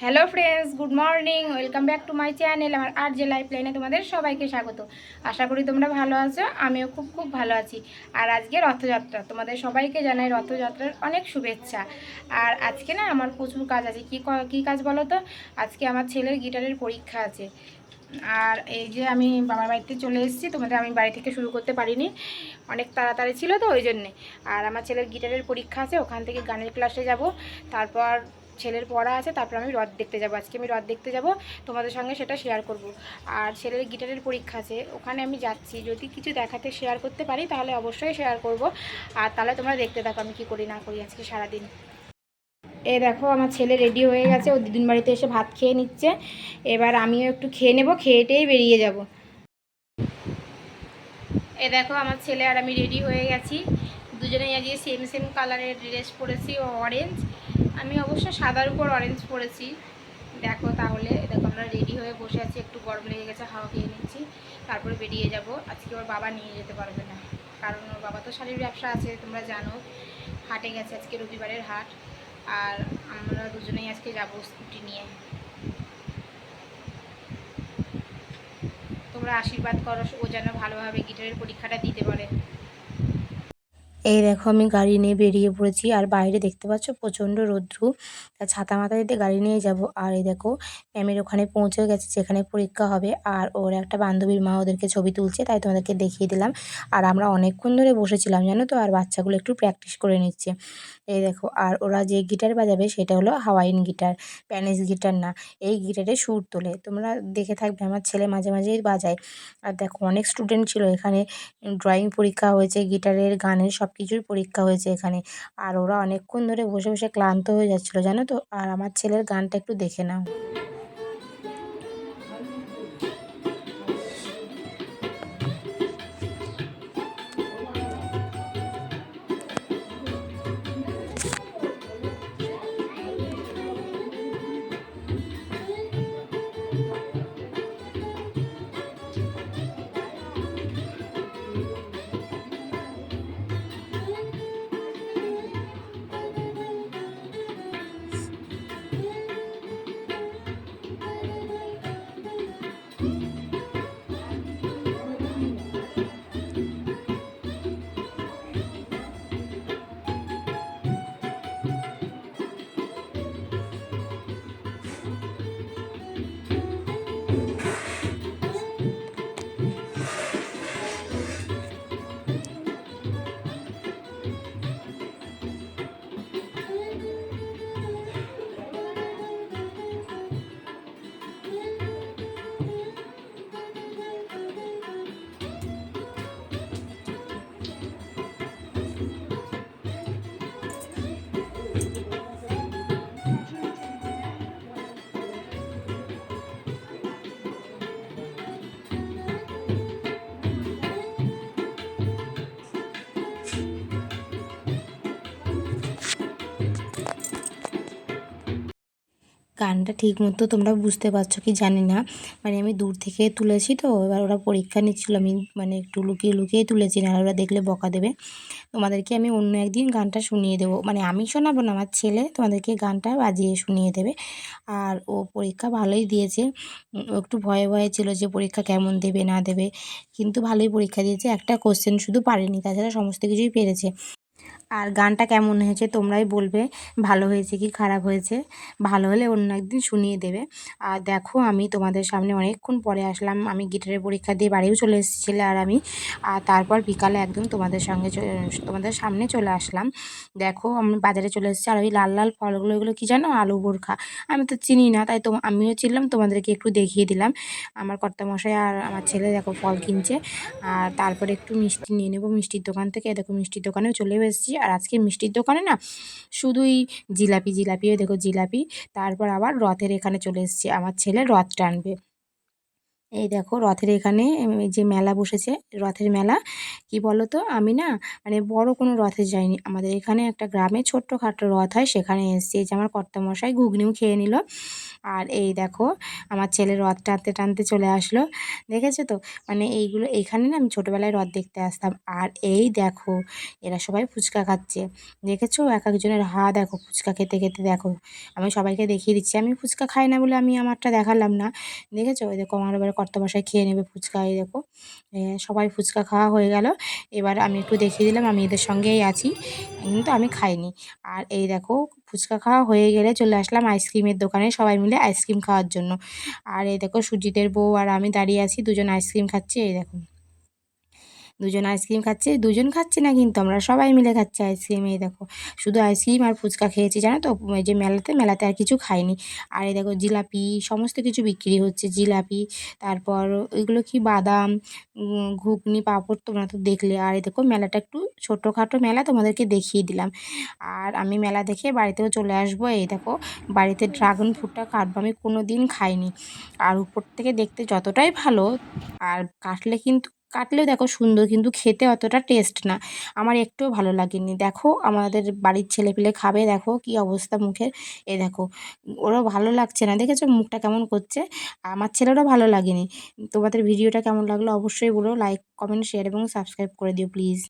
Hello friends, good morning, welcome back to my channel, আমার আর যে লাইফ লাইনে তোমাদের সবাইকে স্বাগত। আশা করি তোমরা ভালো আছো, আমিও খুব খুব ভালো আছি। আর আজকে রথযাত্রা, তোমাদের সবাইকে জানাই রথযাত্রার অনেক শুভেচ্ছা। আর আজকে না আমার প্রচুর কাজ আছে, কী ক- কী কাজ বলো তো? আজকে আমার ছেলের গিটারের পরীক্ষা আছে। আর এই যে আমি বাবার বাড়িতে চলে এসেছি, তোমাদের আমি বাড়ি থেকে শুরু করতে পারিনি, অনেক তাড়াতাড়ি ছিল তো ওই জন্যে। আর আমার ছেলের গিটারের পরীক্ষা আছে, ওখান থেকে গানের ক্লাসে যাব। তারপর ছেলের পড়া আছে, তারপর আমি রথ দেখতে যাব। আজকে আমি রথ দেখতে যাব, তোমাদের সঙ্গে সেটা শেয়ার করব। আর ছেলের গিটারের পরীক্ষা আছে, ওখানে আমি যাচ্ছি। যদি কিছু দেখাতে শেয়ার করতে পারি, তাহলে অবশ্যই শেয়ার করব। আর তাহলে তোমরা দেখতে থাকো আমি কি করি, না করি আজকে সারাদিন। এ দেখো, আমার ছেলে রেডি হয়ে গেছে, ও দিদিন বাড়িতে এসে ভাত খেয়ে নিচ্ছে। এবার আমিও একটু খেয়ে নেব খেয়েটেই বেরিয়ে যাব। এ দেখো, আমার ছেলে আর আমি রেডি হয়ে গেছি। দুজনেই আজকে সেম সেম কালারের ড্রেস পরেছি, ও অরেঞ্জ আমি অবশ্য সাদার উপর অরেঞ্জ পরেছি। দেখো তাহলে, দেখো আমরা রেডি হয়ে বসে আছি, একটু গরম লেগে গেছে, হাওয়া খেয়ে নিচ্ছি। তারপরে বেরিয়ে যাব। আজকে ওর বাবা নিয়ে যেতে পারবে না, কারণ ওর বাবা তো শাড়ির ব্যবসা আছে, তোমরা জানো। হাটে গেছে আজকে রবিবারের হাট, আর আমরা দুজনেই আজকে যাব স্কুটি নিয়ে। তোমরা আশীর্বাদ করো, ও যেন ভালোভাবে গিটারের পরীক্ষাটা দিতে পারে। এই দেখো আমি গাড়ি নিয়ে বেরিয়ে পড়েছি। আর বাইরে দেখতে পাচ্ছ প্রচণ্ড রৌদ্রু। তা ছাতা মাথায় দিয়ে গাড়ি নিয়ে যাব। আর এই দেখো ম্যামের ওখানে পৌঁছে গেছে, যেখানে পরীক্ষা হবে। আর ওর একটা বান্ধবীর মা ওদেরকে ছবি তুলছে, তাই তোমাদেরকে দেখিয়ে দিলাম। আর আমরা অনেকক্ষণ ধরে বসেছিলাম, জানো তো? আর বাচ্চাগুলো একটু প্র্যাকটিস করে নিচ্ছে। এই দেখো, আর ওরা যে গিটার বাজাবে সেটা হলো হাওয়াইন গিটার প্যানিস গিটার না, এই গিটারে সুর তোলে। তোমরা দেখে থাকবে, আমার ছেলে মাঝে মাঝেই বাজায়। আর দেখো, অনেক স্টুডেন্ট ছিল এখানে। ড্রয়িং পরীক্ষা হয়েছে, গিটারের, গানের সব কিছুর পরীক্ষা হয়েছে এখানে। আর ওরা অনেকক্ষণ ধরে বসে বসে ক্লান্ত হয়ে যাচ্ছিল, জানো তো? আর আমার ছেলের গানটা একটু দেখে নাও। গানটা ঠিক মতো তোমরা বুঝতে পারছ কি জানি না। মানে আমি দূর থেকে তুলেছি তো, এবার ওরা পরীক্ষা নিচ্ছিল, আমি মানে একটু লুকিয়ে লুকিয়ে তুলেছি না ওরা দেখলে বকা দেবে। তোমাদেরকে আমি অন্য একদিন গানটা শুনিয়ে দেবো। মানে আমি শোনাবো না, আমার ছেলে তোমাদেরকে গানটা বাজিয়ে শুনিয়ে দেবে। আর ও পরীক্ষা ভালোই দিয়েছে। ও একটু ভয়ে ভয়ে ছিল যে পরীক্ষা কেমন দেবে, না দেবে। কিন্তু ভালোই পরীক্ষা দিয়েছে। একটা কোশ্চেন শুধু পারেনি, তাছাড়া সমস্ত কিছুই পেরেছে। আর গানটা কেমন হয়েছে তোমরাই বলবে। ভালো হয়েছে কি খারাপ হয়েছে? ভালো হলে অন্য একদিন শুনিয়ে দেবে। আর দেখো আমি তোমাদের সামনে অনেকক্ষণ পরে আসলাম। আমি গিটারের পরীক্ষা দিয়ে বাড়িও চলে এসেছিলে আর আমি। আর তারপর বিকালে একদম তোমাদের সঙ্গে তোমাদের সামনে চলে আসলাম। দেখো আমি বাজারে চলে এসেছি আর ওই লাল লাল ফলগুলো এগুলো কী জানো? আলু বোরখা। আমি তো চিনি না, তাই তো আমিও চিনলাম, তোমাদেরকে একটু দেখিয়ে দিলাম। আমার কর্তামশাই আর আমার ছেলে দেখো ফল কিনছে। আর তারপরে একটু মিষ্টি নিয়ে নেব মিষ্টির দোকান থেকে। দেখো মিষ্টির দোকানেও চলেও এসেছি। আর আজকে মিষ্টির দোকানে না শুধুই জিলাপি জিলাপি দেখো জিলাপি, তারপর আবার রথের এখানে চলে এসেছি, আমার ছেলে রথ টানবে। এই দেখো রথের এখানে যে মেলা বসেছে, রথের মেলা। কি বলো তো আমি না মানে বড় কোনো রথে যাইনি। আমাদের এখানে একটা গ্রামে ছোট্টখাটো রথ হয়, সেখানে এসেছি। যে আমার কর্তামশাই ঘুগনিও খেয়ে নিল। আর এই দেখো, আমার ছেলে রথ টানতে টানতে চলে আসলো। দেখেছ তো? মানে এইগুলো এখানে না আমি ছোটোবেলায় রথ দেখতে আসতাম। আর এই দেখো, এরা সবাই ফুচকা খাচ্ছে। দেখেছ? এক একজনের হা, দেখো, ফুচকা খেতে খেতে দেখো। আমি সবাইকে দেখিয়ে দিচ্ছি। আমি ফুচকা খাই না বলে আমি আমারটা দেখালাম না। দেখেছ? ওই দেখো, আমার কর্তামশাই খেয়ে নেবে ফুচকা, এই দেখো। সবাই ফুচকা খাওয়া হয়ে গেল। এবার আমি একটু দেখিয়ে দিলাম, আমি এদের সঙ্গেই আছি। কিন্তু আমি খাইনি। আর এই দেখো, ফুচকা খাওয়া হয়ে গেলে চলে আসলাম আইসক্রিমের দোকানে সবাই মিলে আইসক্রিম খাওয়ার জন্য। আর এই দেখো, সুজিতের বউ আর আমি দাঁড়িয়ে আছি, দুজন আইসক্রিম খাচ্ছি, এই দেখো। দুজন আইসক্রিম খাচ্ছে, দুজন খাচ্ছি না কিন্তু আমরা সবাই মিলে খাচ্ছি আইসক্রিম, এই দেখো। শুধু আইসক্রিম আর ফুচকা খেয়েছি, জানো তো? ওই যে মেলাতে মেলাতে আর কিছু খাইনি। আর এই দেখো, জিলাপি, সমস্ত কিছু বিক্রি হচ্ছে, জিলাপি, তারপর ওইগুলো কি বাদাম ঘুগনি, পাঁপড় তোমরা তো দেখলে। আর এই দেখো, মেলাটা একটু ছোটোখাটো মেলা, তোমাদেরকে দেখিয়ে দিলাম। আর আমি মেলা দেখে বাড়িতেও চলে আসব, এই দেখো। বাড়িতে ড্রাগন ফ্রুটটা কাটবো, আমি কোনো দিন খাইনি। আর উপর থেকে দেখতে যতটাই ভালো, আর কাটলে কিন্তু কাটলেও দেখো সুন্দর, কিন্তু খেতে অতটা টেস্ট না। আমার একটুও ভালো লাগেনি। দেখো, আমাদের বাড়ির ছেলেপিলে খাবে, দেখো কি অবস্থা মুখের। এ দেখো, ওরও ভালো লাগছে না। দেখেছ মুখটা কেমন করছে? আমার ছেলেরও ভালো লাগেনি। তোমাদের ভিডিওটা কেমন লাগল অবশ্যই বলো। লাইক কমেন্ট শেয়ার এবং সাবস্ক্রাইব করে দিও প্লিজ